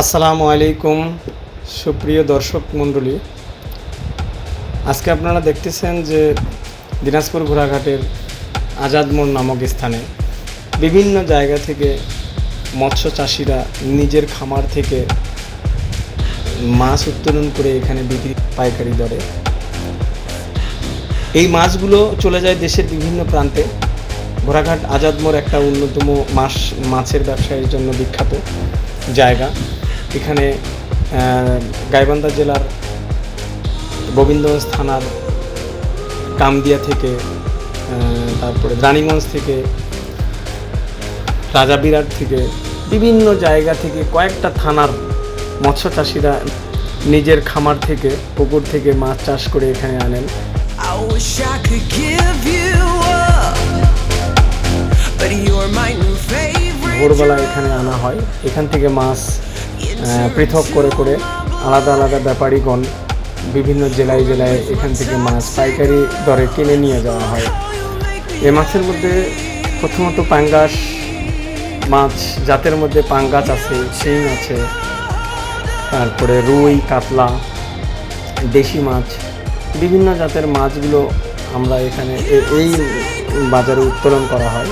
আসসালামু আলাইকুম, সুপ্রিয় দর্শক মণ্ডলী। আজকে আপনারা দেখতেছেন যে দিনাজপুর ঘোড়াঘাটের আজাদ মোড় নামক স্থানে বিভিন্ন জায়গা থেকে মৎস্য চাষিরা নিজের খামার থেকে মাছ উত্তোলন করে এখানে বিক্রি পাইকারি দরে। এই মাছগুলো চলে যায় দেশের বিভিন্ন প্রান্তে। ঘোড়াঘাট আজাদ মোড় একটা অন্যতম মাছ মাছের ব্যবসায়ীর জন্য বিখ্যাত জায়গা। এখানে গাইবান্ধা জেলার গোবিন্দগঞ্জ থানার কামদিয়া থেকে তারপরে রানীগঞ্জ থেকে রাজাবিরাট থেকে, বিভিন্ন জায়গা থেকে কয়েকটা থানার মৎস্য চাষিরা নিজের খামার থেকে, পুকুর থেকে মাছ চাষ করে এখানে আনেন। I wish I could give you ভোরবেলা এখানে আনা হয়। এখান থেকে মাছ পৃথক করে করে আলাদা আলাদা ব্যাপারীগণ বিভিন্ন জেলায় জেলায় এখান থেকে মাছ পাইকারি দরে কিনে নিয়ে যাওয়া হয়। এ মাছের মধ্যে প্রথমত পাঙ্গাস মাছ, জাতের মধ্যে পাঙ্গাস আছে, শিং আছে, তারপরে রুই, কাতলা, দেশি মাছ, বিভিন্ন জাতের মাছগুলো আমরা এখানে এই বাজারে উত্তোলন করা হয়।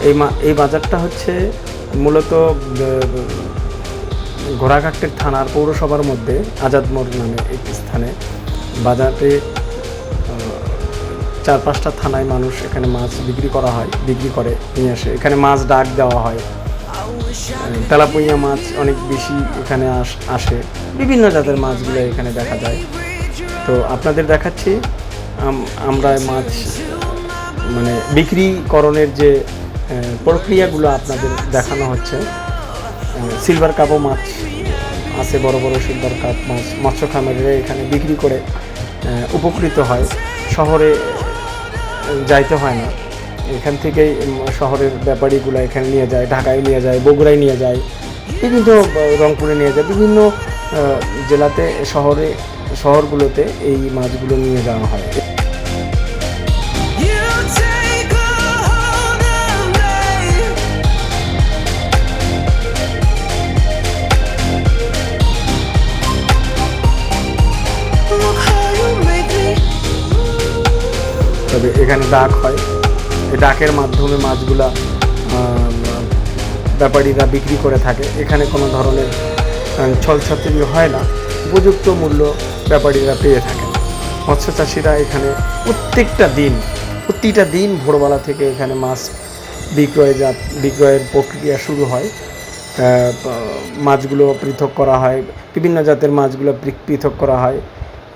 এই এই বাজারটা হচ্ছে মূলত ঘোড়াঘাটের থানার পৌরসভার মধ্যে আজাদ মোড় নামে একটি স্থানে। বাজারে চার পাঁচটা থানায় মানুষ এখানে মাছ বিক্রি করা হয়, বিক্রি করে, নিয়ে আসে। এখানে মাছ ডাক দেওয়া হয়। তেলাপুইয়া মাছ অনেক বেশি এখানে আস- বিভিন্ন জাতের মাছগুলো এখানে দেখা যায়। তো আপনাদের দেখাচ্ছি আমরা মাছ মানে বিক্রিকরণের যে প্রক্রিয়াগুলো আপনাদের দেখানো হচ্ছে। সিলভার কাপও মাছ আছে, বড় বড় সিলভার কাপ মাছ মৎস্য খামারিরা এখানে বিক্রি করে উপকৃত হয়। শহরে যাইতে হয় না। এখান থেকেই শহরের ব্যাপারীগুলো এখানে নিয়ে যায়, ঢাকায় নিয়ে যায়, বগুড়ায় নিয়ে যায়, বিভিন্ন রংপুরে নিয়ে যায়, বিভিন্ন জেলাতে, শহরে, শহরগুলোতে এই মাছগুলো নিয়ে যাওয়া হয়। তবে এখানে ডাক হয়। এই ডাকের মাধ্যমে মাছগুলা ব্যাপারীরা বিক্রি করে থাকে। এখানে কোনো ধরনের ছলছাতুরি হয় না। উপযুক্ত মূল্য ব্যাপারীরা পেয়ে থাকেন মৎস্য চাষিরা এখানে প্রত্যেকটা দিন, প্রতিটা দিন ভোরবেলা থেকে এখানে মাছ বিক্রয় জাত বিক্রয়ের প্রক্রিয়া শুরু হয়। মাছগুলো পৃথক করা হয়। বিভিন্ন জাতের মাছগুলো পৃথক করা হয়।